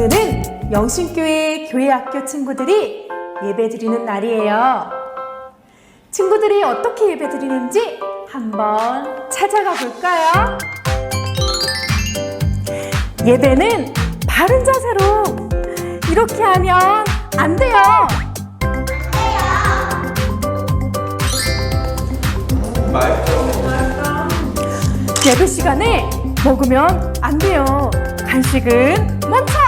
오늘은 영신교회 교회학교 친구들이 예배드리는 날이에요. 친구들이 어떻게 예배드리는지 한번 찾아가 볼까요? 예배는 바른 자세로 이렇게 하면 안 돼요. 예배 시간에 먹으면 안 돼요. 간식은 멈춰!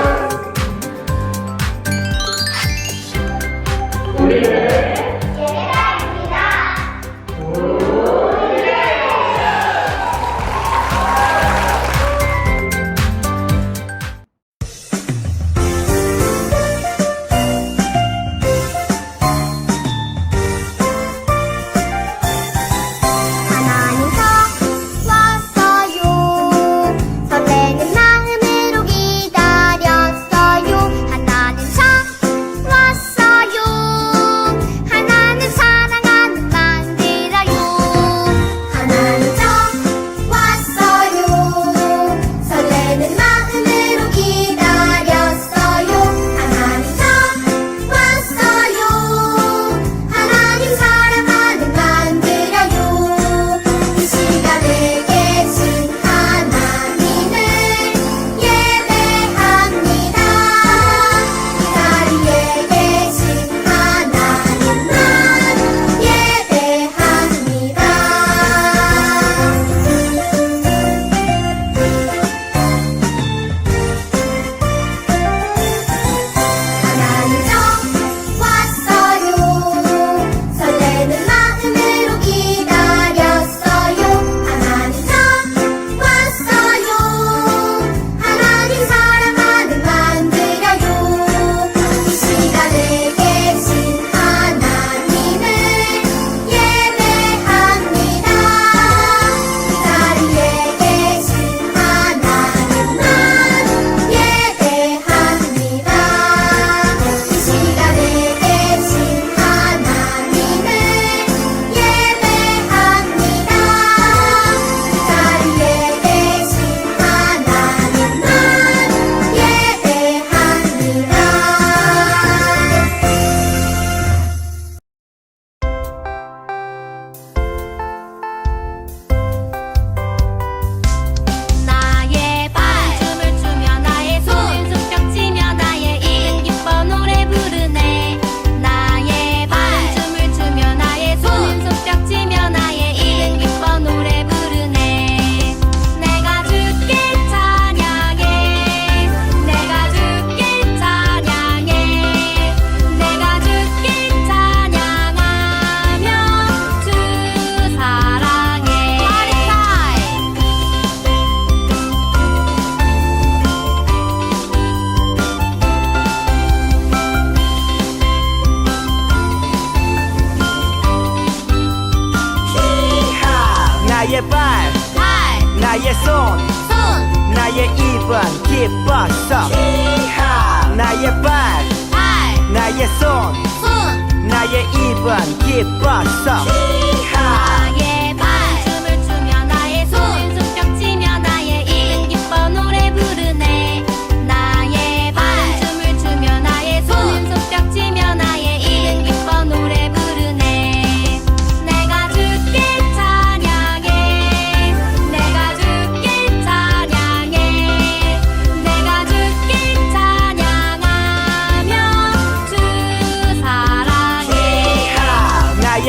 나의 손. 나의 입은 기뻤어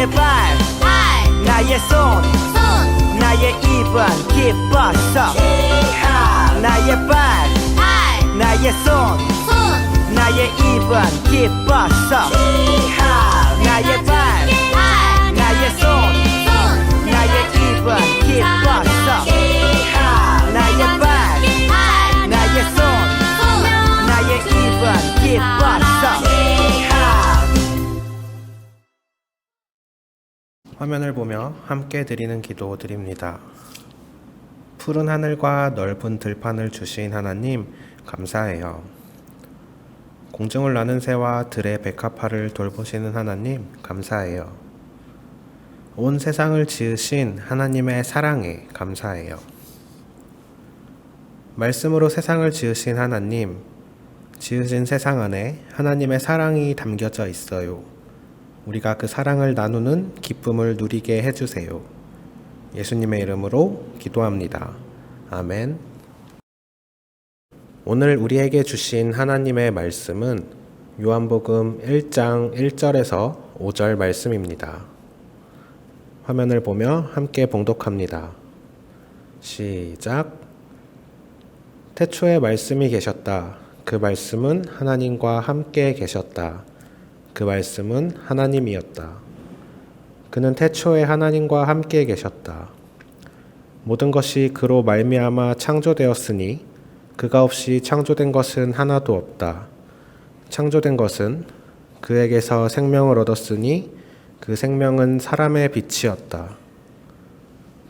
나의 발, 발. 나의 손, 손. 나의 입은 기뻤어 기하. 나의 발, 발. 나의 손, 손. 나의 입은 기뻤어 나의 발, 발 나의 손, 손. 나의 입은 기뻤어 나의 발, 발. 나의 손, 손. 나의 입은 기뻤어 화면을 보며 함께 드리는 기도 드립니다. 푸른 하늘과 넓은 들판을 주신 하나님, 감사해요. 공중을 나는 새와 들의 백합화를 돌보시는 하나님, 감사해요. 온 세상을 지으신 하나님의 사랑에 감사해요. 말씀으로 세상을 지으신 하나님, 지으신 세상 안에 하나님의 사랑이 담겨져 있어요. 우리가 그 사랑을 나누는 기쁨을 누리게 해주세요. 예수님의 이름으로 기도합니다. 아멘. 오늘 우리에게 주신 하나님의 말씀은 요한복음 1장 1절에서 5절 말씀입니다. 화면을 보며 함께 봉독합니다. 시작. 태초에 말씀이 계셨다. 그 말씀은 하나님과 함께 계셨다. 그 말씀은 하나님이었다. 그는 태초에 하나님과 함께 계셨다. 모든 것이 그로 말미암아 창조되었으니 그가 없이 창조된 것은 하나도 없다. 창조된 것은 그에게서 생명을 얻었으니 그 생명은 사람의 빛이었다.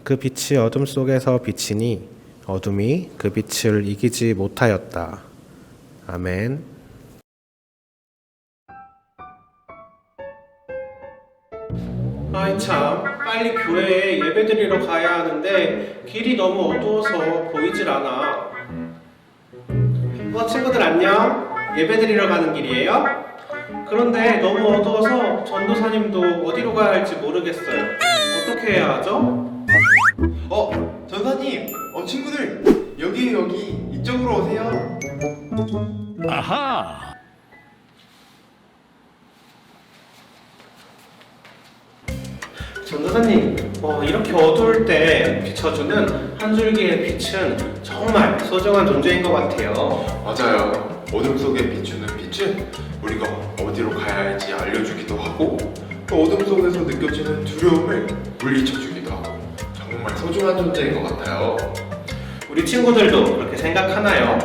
그 빛이 어둠 속에서 비치니 어둠이 그 빛을 이기지 못하였다. 아멘. 아이 참, 빨리 교회에 예배드리러 가야 하는데 길이 너무 어두워서 보이질 않아. 어, 친구들 안녕. 예배드리러 가는 길이에요? 그런데 너무 어두워서 전도사님도 어디로 가야 할지 모르겠어요. 어떻게 해야 하죠? 어, 전사님, 어 친구들 여기 여기 이쪽으로 오세요. 전도사님, 어, 이렇게 어두울 때 비춰주는 한 줄기의 빛은 정말 소중한 존재인 것 같아요. 맞아요. 어둠 속에 비추는 빛은 우리가 어디로 가야 할지 알려주기도 하고 또 어둠 속에서 느껴지는 두려움을 물리쳐주기도 하고 정말 소중한 존재인 것 같아요. 우리 친구들도 그렇게 생각하나요?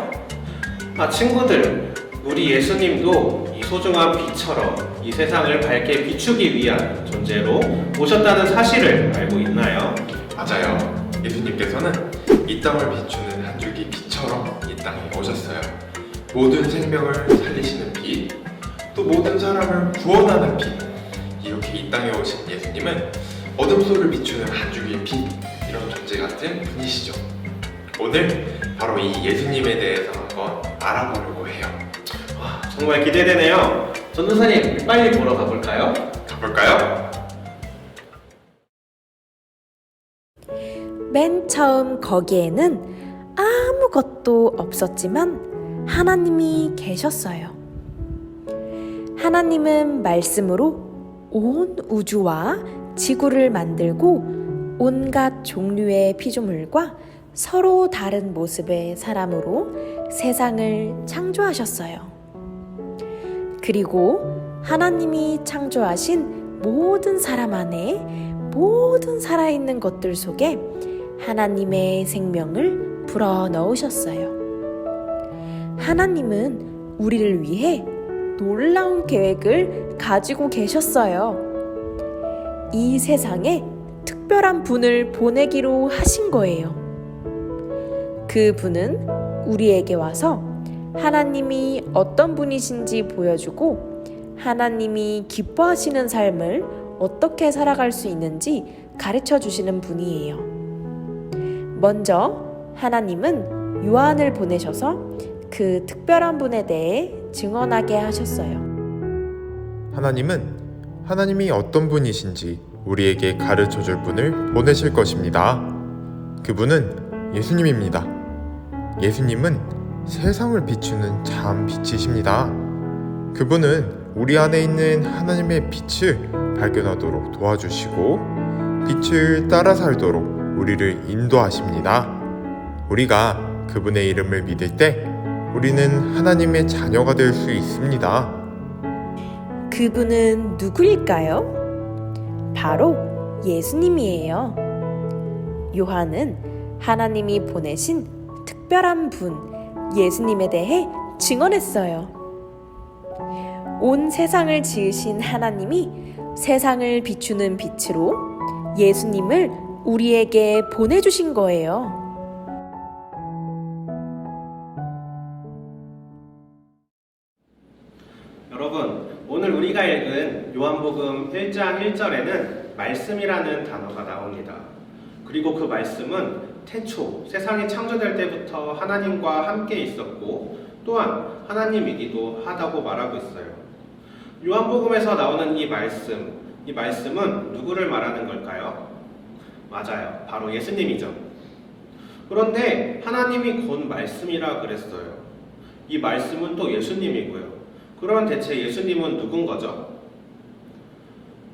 아, 친구들, 우리 예수님도 이 소중한 빛처럼 이 세상을 밝게 비추기 위한 존재로 오셨다는 사실을 알고 있나요? 맞아요. 예수님께서는 이 땅을 비추는 한 줄기 빛처럼 이 땅에 오셨어요. 모든 생명을 살리시는 빛, 또 모든 사람을 구원하는 빛. 이렇게 이 땅에 오신 예수님은 어둠 속을 비추는 한 줄기 빛, 이런 존재 같은 분이시죠. 오늘 바로 이 예수님에 대해서 한번 알아보려고 해요. 와, 정말 기대되네요. 전도사님, 빨리 보러 가볼까요? 가볼까요? 맨 처음 거기에는 아무것도 없었지만 하나님이 계셨어요. 하나님은 말씀으로 온 우주와 지구를 만들고 온갖 종류의 피조물과 서로 다른 모습의 사람으로 세상을 창조하셨어요. 그리고 하나님이 창조하신 모든 사람 안에 모든 살아있는 것들 속에 하나님의 생명을 불어 넣으셨어요. 하나님은 우리를 위해 놀라운 계획을 가지고 계셨어요. 이 세상에 특별한 분을 보내기로 하신 거예요. 그 분은 우리에게 와서 하나님이 어떤 분이신지 보여주고 하나님이 기뻐하시는 삶을 어떻게 살아갈 수 있는지 가르쳐 주시는 분이에요. 먼저 하나님은 요한을 보내셔서 그 특별한 분에 대해 증언하게 하셨어요. 하나님은 하나님이 어떤 분이신지 우리에게 가르쳐 줄 분을 보내실 것입니다. 그분은 예수님입니다. 예수님은 세상을 비추는 참 빛이십니다. 그분은 우리 안에 있는 하나님의 빛을 발견하도록 도와주시고 빛을 따라 살도록 우리를 인도하십니다. 우리가 그분의 이름을 믿을 때 우리는 하나님의 자녀가 될 수 있습니다. 그분은 누구일까요? 바로 예수님이에요. 요한은 하나님이 보내신 특별한 분, 예수님에 대해 증언했어요. 온 세상을 지으신 하나님이 세상을 비추는 빛으로 예수님을 우리에게 보내주신 거예요. 여러분, 오늘 우리가 읽은 요한복음 1장 1절에는 말씀이라는 단어가 나옵니다. 그리고 그 말씀은 태초 세상이 창조될 때부터 하나님과 함께 있었고 또한 하나님이기도 하다고 말하고 있어요. 요한복음에서 나오는 이 말씀, 이 말씀은 누구를 말하는 걸까요? 맞아요. 바로 예수님이죠. 그런데 하나님이 곧 말씀이라 그랬어요. 이 말씀은 또 예수님이고요. 그럼 대체 예수님은 누군 거죠?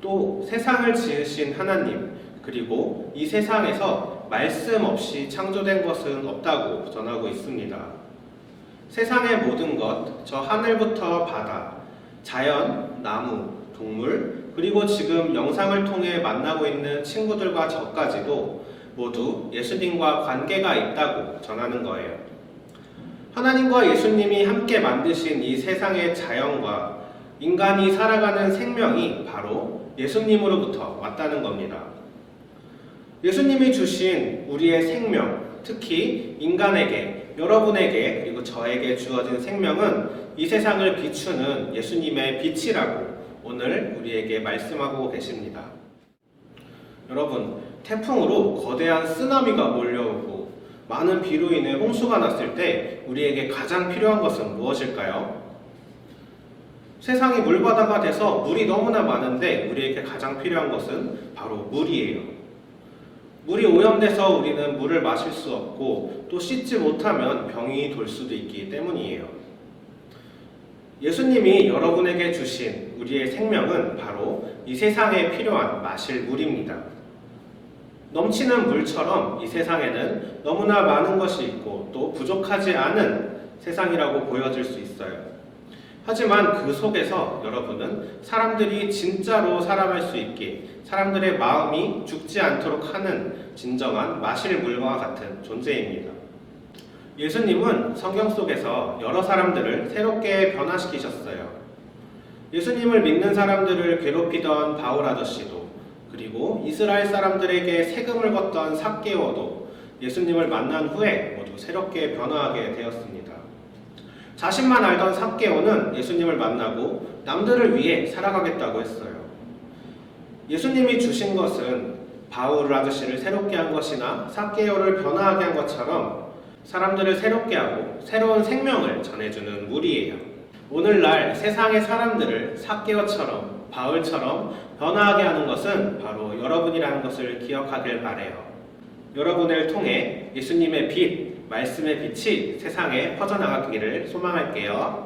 또 세상을 지으신 하나님, 그리고 이 세상에서 말씀 없이 창조된 것은 없다고 전하고 있습니다. 세상의 모든 것, 저 하늘부터 바다, 자연, 나무, 동물, 그리고 지금 영상을 통해 만나고 있는 친구들과 저까지도 모두 예수님과 관계가 있다고 전하는 거예요. 하나님과 예수님이 함께 만드신 이 세상의 자연과 인간이 살아가는 생명이 바로 예수님으로부터 왔다는 겁니다. 예수님이 주신 우리의 생명, 특히 인간에게, 여러분에게, 그리고 저에게 주어진 생명은 이 세상을 비추는 예수님의 빛이라고 오늘 우리에게 말씀하고 계십니다. 여러분, 태풍으로 거대한 쓰나미가 몰려오고 많은 비로 인해 홍수가 났을 때 우리에게 가장 필요한 것은 무엇일까요? 세상이 물바다가 돼서 물이 너무나 많은데 우리에게 가장 필요한 것은 바로 물이에요. 물이 오염돼서 우리는 물을 마실 수 없고 또 씻지 못하면 병이 돌 수도 있기 때문이에요. 예수님이 여러분에게 주신 우리의 생명은 바로 이 세상에 필요한 마실 물입니다. 넘치는 물처럼 이 세상에는 너무나 많은 것이 있고 또 부족하지 않은 세상이라고 보여질 수 있어요. 하지만 그 속에서 여러분은 사람들이 진짜로 살아갈 수 있게 사람들의 마음이 죽지 않도록 하는 진정한 마실 물과 같은 존재입니다. 예수님은 성경 속에서 여러 사람들을 새롭게 변화시키셨어요. 예수님을 믿는 사람들을 괴롭히던 바울 아저씨도 그리고 이스라엘 사람들에게 세금을 걷던 삭개오도 예수님을 만난 후에 모두 새롭게 변화하게 되었습니다. 자신만 알던 삭개오는 예수님을 만나고 남들을 위해 살아가겠다고 했어요. 예수님이 주신 것은 바울 아저씨를 새롭게 한 것이나 삭개오를 변화하게 한 것처럼 사람들을 새롭게 하고 새로운 생명을 전해주는 물이에요. 오늘날 세상의 사람들을 삭개오처럼 바울처럼 변화하게 하는 것은 바로 여러분이라는 것을 기억하길 바래요. 여러분을 통해 예수님의 빛, 말씀의 빛이 세상에 퍼져나가기를 소망할게요.